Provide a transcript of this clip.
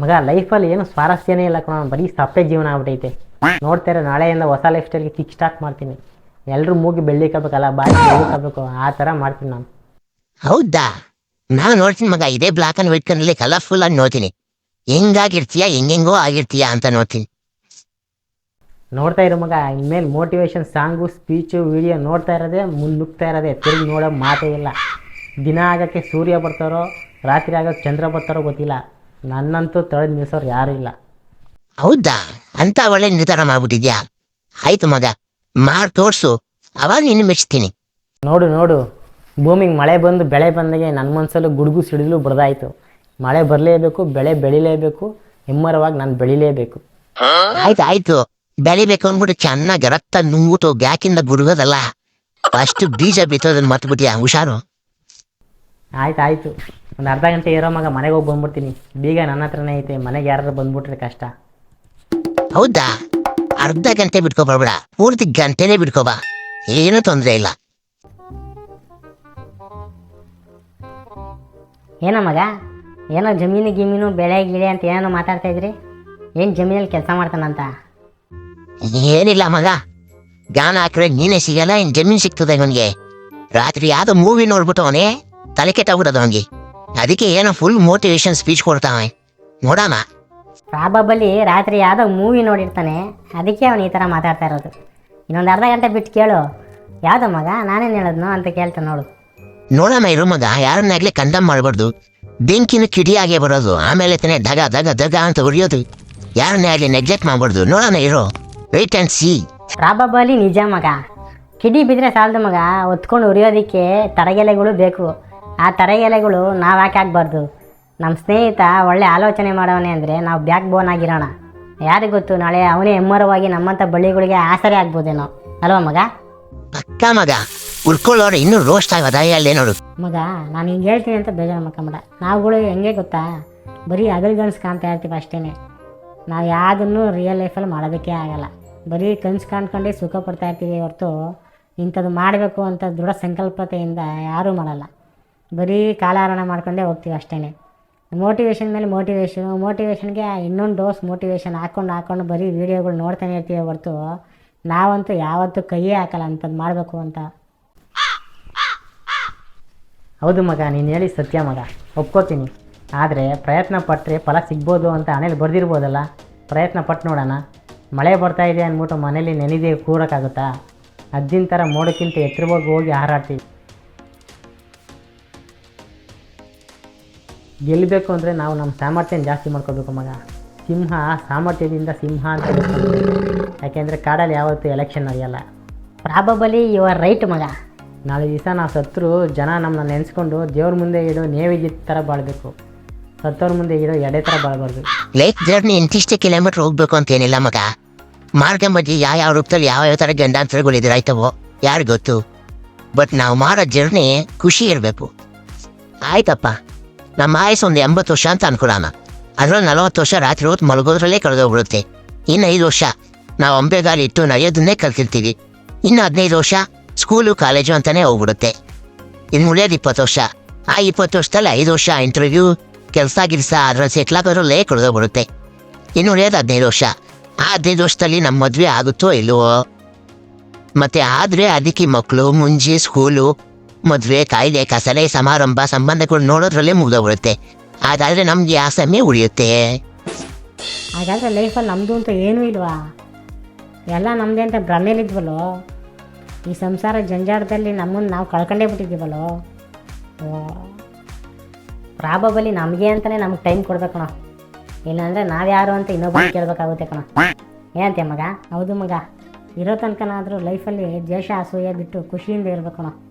ಮಗ ಲೈಫಲ್ಲಿ ಏನು ಸ್ವಾರಸ್ಯನೇ ಇಲ್ಲ ಕಣ ಬರೀ ಸಪ್ಪೆ ಜೀವನ ಆಗ್ಬಿಟ್ಟೈತೆ ನೋಡ್ತಾರೆ ನಾಳೆಯಿಂದ ಹೊಸ ಲೈಫ್ ಸ್ಟೈಲ್ಗೆ ಕಿಕ್ ಸ್ಟಾರ್ಟ್ ಮಾಡ್ತೀನಿ. ಎಲ್ಲರೂ ಮೂಗಿ ಬೆಳ್ಳಿಕಬೇಕಲ್ಲ ಬಾಯಿ ಬೆಳ್ಳಿಕಬೇಕು ಆ ಥರ ಮಾಡ್ತೀನಿ ನಾನು. ಹೌದಾ? ನಾನು ನೋಡ್ತೀನಿ ಮಗ ಇದೇ ಬ್ಲಾಕ್ ಅಂಡ್ ವೈಟ್ ಕನ್ನಲ್ಲಿ ಕಲರ್ಫುಲ್ ಆಗಿ ನೋಡ್ತೀನಿ. ಹೆಂಗಾಗಿರ್ತೀಯ ಹೆಂಗೆಂಗೋ ಆಗಿರ್ತೀಯಾ ಅಂತ ನೋಡ್ತೀನಿ. ನೋಡ್ತಾ ಇರೋ ಮಗ ಇನ್ಮೇಲೆ ಮೋಟಿವೇಶನ್ ಸಾಂಗು ಸ್ಪೀಚು ವಿಡಿಯೋ ನೋಡ್ತಾ ಇರೋದೇ ಮುನ್ನುಗ್ತಾ ಇರೋದೇ ತಿರುಗಿ ನೋಡೋ ಮಾತೇ ಇಲ್ಲ. ದಿನ ಆಗೋಕ್ಕೆ ಸೂರ್ಯ ಬರ್ತಾರೋ ರಾತ್ರಿ ಆಗೋಕ್ಕೆ ಚಂದ್ರ ಬರ್ತಾರೋ ಗೊತ್ತಿಲ್ಲ. ನನ್ನಂತೂ ತಡೆದು ನಿಲ್ಸೋರು ಯಾರು ಇಲ್ಲ. ಹೌದಾ? ಅಂತ ಒಳ್ಳೆ ನಿರ್ಧಾರ ಮಾಡ್ಬಿಟ್ಟಿದ್ಯಾ? ಆಯ್ತು ಮಗ ಮಾಡ್ ತೋರ್ಸು. ಅವಾಗ ನಿನ್ನ ಮೆಚ್ತೀನಿ. ನೋಡು ನೋಡು. ಭೂಮಿಗೆ ಮಳೆ ಬಂದು ಬೆಳೆ ಬಂದಾಗೆ ನನ್ನ ಮನಸ್ಸಲ್ಲೂ ಗುಡುಗು ಸಿಡಿಲು ಬಡ್ದಾಯ್ತು. ಮಳೆ ಬರಲೇಬೇಕು ಬೆಳೆ ಬೆಳಿಲೇಬೇಕು ಹೆಮ್ಮರವಾಗಿ ನಾನು ಬೆಳಿಲೇಬೇಕು. ಆಯ್ತು ಆಯ್ತು. ಬೆಳಿಬೇಕು ಅಂದ್ಬಿಟ್ಟು ಚೆನ್ನಾಗಿ ರಕ್ತ ನುಂಗ್ಬಿಟ್ಟು ಗ್ಯಾಕಿಂದ ಗುಡುಗೋದಲ್ಲ? ಅಷ್ಟು ಬೀಜ ಬಿತ್ತೋದನ್ನ ಮರ್ತ್ಬಿಟ್ಯಾ ಹುಷಾರು? ಆಯ್ತು ಆಯಿತು ಒಂದು ಅರ್ಧ ಗಂಟೆ ಇರೋ ಮಗ ಮನೆಗೆ ಹೋಗಿ ಬಂದ್ಬಿಡ್ತೀನಿ. ಬೀಗ ನನ್ನ ಹತ್ರನೇ ಐತೆ ಮನೆಗೆ ಯಾರು ಬಂದ್ಬಿಟ್ರೆ ಕಷ್ಟ. ಹೌದಾ? ಅರ್ಧ ಗಂಟೆ ಬಿಟ್ಕೊ ಬರ್ಬೇಡ ಪೂರ್ತಿ ಗಂಟೆನೇ ಬಿಟ್ಕೋ ಬಾ ಏನೂ ತೊಂದರೆ ಇಲ್ಲ. ಏನೋ ಮಗ? ಏನೋ ಜಮೀನು ಗಿಮೀನು ಬೆಳೆ ಗಿಳೆ ಅಂತ ಏನೋ ಮಾತಾಡ್ತಾ ಇದ್ರಿ? ಏನು ಜಮೀನಲ್ಲಿ ಕೆಲಸ ಮಾಡ್ತಾನಂತ? ಏನಿಲ್ಲ ಮಗ. ಗಾನ ಹಾಕಿದ್ರೆ ನೀನೇ ಸಿಗಲ್ಲ ಇನ್ ಜಮೀನ್ ಸಿಗ್ತದೆ ಅವನಿಗೆ ರಾತ್ರಿ ಯಾವುದೋ ಮೂವಿ ನೋಡ್ಬಿಟ್ಟು ಅವನೇ ತಲೆ ಕೆಟ್ಟೋಗ್ಬಿಡೋದು ಅವನಿಗೆ. ಅದಕ್ಕೆ ಏನೋ ಫುಲ್ ಮೋಟಿವೇಶನ್ ಸ್ಪೀಚ್ ಕೊಡ್ತಾವೆ ನೋಡಮ್ಮ. ಪ್ರಾಬಬಲಿ ರಾತ್ರಿ ಯಾವುದೋ ಮೂವಿ ನೋಡಿರ್ತಾನೆ ಅದಕ್ಕೆ ಅವನು ಈ ಥರ ಮಾತಾಡ್ತಾ ಇರೋದು. ಇನ್ನೊಂದು ಅರ್ಧ ಗಂಟೆ ಬಿಟ್ಟು ಕೇಳು. ಯಾವುದೋ ಮಗ ನಾನೇನು ಹೇಳೋದ್ನು ಅಂತ ಕೇಳ್ತಾನೆ ನೋಡು. ನೋಡಮ್ಮ ಇರು ಮಗ ಯಾರನ್ನಾಗ್ಲಿ ಕಂಡಮ್ ಮಾಡಬಾರ್ದು. ಬೆಂಕಿನ ಕಿಡಿಯಾಗೆ ಬರೋದು ಆಮೇಲೆ ತಾನೇ ದಗ ದಗ ದಗ ಅಂತ ಉರಿಯೋದು. ಯಾರನ್ನೇ ಆಗಲಿ ನೆಗ್ಲೆಕ್ಟ್ ಮಾಡಬಾರ್ದು. ನೋಡೋಣ ಇರು. ವೆಯ್ಟ್ ಆ್ಯಂಡ್ ಸಿ ಪ್ರಾಬಬಲಿ ನಿಜ ಮಗ. ಕಿಡಿ ಬಿದ್ದರೆ ಸಾಲದು ಮಗ ಹೊತ್ಕೊಂಡು ಉರಿಯೋದಕ್ಕೆ ತರಗೆಲೆಗಳು ಬೇಕು. ಆ ತರಗೆಲೆಗಳು ನಾವು ಯಾಕೆ ಆಗಬಾರ್ದು ನಮ್ಮ ಸ್ನೇಹಿತ ಒಳ್ಳೆ ಆಲೋಚನೆ ಮಾಡವನೆ ಅಂದರೆ ನಾವು ಬ್ಯಾಕ್ ಬೋನ್ ಆಗಿರೋಣ. ಯಾರಿಗೆ ಗೊತ್ತು ನಾಳೆ ಅವನೇ ಹೆಮ್ಮರವಾಗಿ ನಮ್ಮಂಥ ಬಳ್ಳಿಗಳಿಗೆ ಆಸರೆ ಆಗ್ಬೋದೇನೋ? ಅಲ್ವಾ ಮಗ? ಪಕ್ಕ ಮಗ ಉಳ್ಕೊಳ್ಳೋರು ಇನ್ನೂ ರೋಸ್ಟ್ ಆಗೋದ ಅಲ್ಲೇ ನೋಡು. ಮಗ ನಾನು ಹಿಂಗೆ ಹೇಳ್ತೀನಿ ಅಂತ ಬೇಜಾರು ಮಾಡ್ಕೊಂಬೇಡ. ನಾವುಗಳು ಹೆಂಗೆ ಗೊತ್ತಾ? ಬರೀ ಅಗಲ್ಗನ್ಸ್ ಕಾಣ್ತಾ ಇರ್ತೀವಿ ಅಷ್ಟೇ ನಾವು ಯಾವುದನ್ನು ರಿಯಲ್ ಲೈಫಲ್ಲಿ ಮಾಡೋದಕ್ಕೆ ಆಗಲ್ಲ. ಬರೀ ಕನ್ಸು ಕಾಣ್ಕೊಂಡೇ ಸುಖ ಪಡ್ತಾ ಇರ್ತೀವಿ ಹೊರತು ಇಂಥದ್ದು ಮಾಡಬೇಕು ಅಂತ ದೃಢ ಸಂಕಲ್ಪತೆಯಿಂದ ಯಾರೂ ಮಾಡಲ್ಲ. ಬರೀ ಕಾಲಹರಣ ಮಾಡ್ಕೊಂಡೇ ಹೋಗ್ತೀವಿ ಅಷ್ಟೇ ಮೋಟಿವೇಶನ್ ಮೇಲೆ ಮೋಟಿವೇಶನು ಮೋಟಿವೇಶನ್ಗೆ ಇನ್ನೊಂದು ಡೋಸ್ ಮೋಟಿವೇಶನ್ ಹಾಕ್ಕೊಂಡು ಹಾಕ್ಕೊಂಡು ಬರೀ ವೀಡಿಯೋಗಳು ನೋಡ್ತಾನೆ ಇರ್ತೀವಿ ಹೊರತು. ನಾವಂತೂ ಯಾವತ್ತೂ ಕೈಯೇ ಹಾಕಲ್ಲ ಅಂಥದ್ದು ಮಾಡಬೇಕು ಅಂತ. ಹೌದು ಮಗ, ನೀನು ಹೇಳಿ ಸತ್ಯ ಮಗ. ಒಪ್ಕೋತೀನಿ. ಆದರೆ ಪ್ರಯತ್ನ ಪಟ್ಟರೆ ಫಲ ಸಿಗ್ಬೋದು ಅಂತ ಹಣೆಯಲ್ಲಿ ಬರೆದಿರ್ಬೋದಲ್ಲ? ಪ್ರಯತ್ನ ಪಟ್ಟು ನೋಡೋಣ. ಮಳೆ ಬರ್ತಾ ಇದೆ ಅಂದ್ಬಿಟ್ಟು ಮನೇಲಿ ನೆನೆದೇ ಕೂರೋಕ್ಕಾಗುತ್ತಾ? ಅದ್ದಿನ ಥರ ಮೋಡಕ್ಕಿಂತ ಎತ್ತರವಾಗಿ ಹೋಗಿ ಹಾರಾಡ್ತೀವಿ. ಗೆಲ್ಲಬೇಕು ಅಂದರೆ ನಾವು ನಮ್ಮ ಸಾಮರ್ಥ್ಯನ ಜಾಸ್ತಿ ಮಾಡ್ಕೋಬೇಕು ಮಗ. ಸಿಂಹ ಸಾಮರ್ಥ್ಯದಿಂದ ಸಿಂಹ ಅಂತ ಯಾಕೆಂದರೆ ಕಾಡಲ್ಲಿ ಯಾವತ್ತೂ ಎಲೆಕ್ಷನ್ ನಡೆಯಲ್ಲ. ಪ್ರಾಬಬಲಿ ಯುವ ರೈಟ್ ಮಗ. ನಾಳೆ ದಿವಸ ನಾವು ಸತ್ರು ಜನ ನಮ್ಮನ್ನ ನೆನೆಸ್ಕೊಂಡು ದೇವ್ರ ಮುಂದೆ ಇಡೋ ನೇವಿಗೆ ಥರ ಬಾಳಬೇಕು. ಸತ್ತವ್ರ ಮುಂದೆ ಇಡೋ ಎಡೆ ಥರ ಬಾಳಬಾರ್ದು. ಲೈಫ್ ಜರ್ನಿ ಇಂತಿಷ್ಟು ಕಿಲೋಮೀಟರ್ ಹೋಗ್ಬೇಕು ಅಂತೇನಿಲ್ಲ ಮಗ. ಮಾರ್ಗ ಮಧ್ಯೆ ಯಾವ ಯಾವ ರೂಪದಲ್ಲಿ ಯಾವ ಯಾವ ಥರ ಗಂಡಾಂತರಗಳು ಆಯ್ತವೋ ಯಾರು ಗೊತ್ತು. ಬಟ್ ನಾವು ಮಾಡೋ ಜರ್ನಿ ಖುಷಿ ಇರಬೇಕು. ಆಯ್ತಪ್ಪ. ನಮ್ಮ ಆಯಸ್ಸು ಒಂದು ಎಂಬತ್ತು ವರ್ಷ ಅಂತ ಅನ್ಕೊಳ್ಳೋಣ ಅದ್ರಲ್ಲಿ ನಲವತ್ತು ವರ್ಷ ರಾತ್ರಿ ಹೊತ್ತು ಮಲಗೋದ್ರಲ್ಲೇ ಕಳೆದೋಗ್ಬಿಡುತ್ತೆ. ಇನ್ನು ಐದು ವರ್ಷ. ನಾವು ಅಂಬೆಗಾಲಿ ಇಟ್ಟು ನಡೆಯೋದನ್ನೇ ಕಲ್ತಿರ್ತೀವಿ. ಇನ್ನು ಹದಿನೈದು ವರ್ಷ ಸ್ಕೂಲು, ಕಾಲೇಜು ಅಂತಾನೆ ಹೋಗ್ಬಿಡುತ್ತೆ. ಇನ್ನು ಉಳಿಯೋದು ಇಪ್ಪತ್ತು ವರ್ಷ. ಆ ಇಪ್ಪತ್ತು ವರ್ಷದಲ್ಲಿ ಐದು ವರ್ಷ ಇಂಟರ್ವ್ಯೂ, ಕೆಲಸ, ಗಿಲ್ಸ ಅದ್ರಲ್ಲಿ ಸೆಟ್ಲ್ ಆಗೋದ್ರಲ್ಲೇ ಕಳೆದೋಗ್ಬಿಡುತ್ತೆ. ಇನ್ನು ಉಳಿಯೋದು ಹದಿನೈದು ವರ್ಷ. ಆ ಹದಿನೈದು ವರ್ಷದಲ್ಲಿ ನಮ್ಮ ಮದುವೆ ಆಗುತ್ತೋ ಇಲ್ವೋ? ಮತ್ತೆ ಆದ್ರೆ ಅದಕ್ಕೆ ಮಕ್ಕಳು ಮುಂಜಿ, ಸ್ಕೂಲು ಮದುವೆ, ಕಾಯ್ದೆ ಕಸಲೆ ಸಮಾರಂಭ, ಸಂಬಂಧಗಳು ನೋಡೋದ್ರಲ್ಲೇ ಮುಗ್ದೋಗ್ಬಿಡುತ್ತೆ. ಅದಾದ್ರೆ ನಮ್ಗೆ ಸಮಯ ಉಳಿಯುತ್ತೆ. ಹಾಗಾದರೆ ಲೈಫಲ್ಲಿ ನಮ್ಮದು ಅಂತ ಏನೂ ಇಲ್ವಾ? ಎಲ್ಲ ನಮ್ಮದೇ ಅಂತ ಭ್ರಮೇಲಿದ್ವಲ್ಲೋ ಈ ಸಂಸಾರ ಜಂಜಾಟದಲ್ಲಿ ನಮ್ಮನ್ನು ನಾವು ಕಳ್ಕೊಂಡೇ ಬಿಟ್ಟಿದ್ದೀವಲ್ಲೋ? ಪ್ರಾಬಬಲಿ ನಮಗೆ ಅಂತಲೇ ನಮ್ಗೆ ಟೈಮ್ ಕೊಡ್ಬೇಕು ಇಲ್ಲಾಂದರೆ ನಾವ್ಯಾರು ಅಂತ ಇನ್ನೊಬ್ಬರು ಕೇಳಬೇಕಾಗುತ್ತೆ ಕಣ. ಏನಂತೆ ಮಗ? ಹೌದು ಮಗ. ಇರೋ ತನಕನಾದರೂ ಲೈಫಲ್ಲಿ ದ್ವೇಷ, ಅಸೂಯ ಬಿಟ್ಟು ಖುಷಿಯಿಂದ ಇರಬೇಕು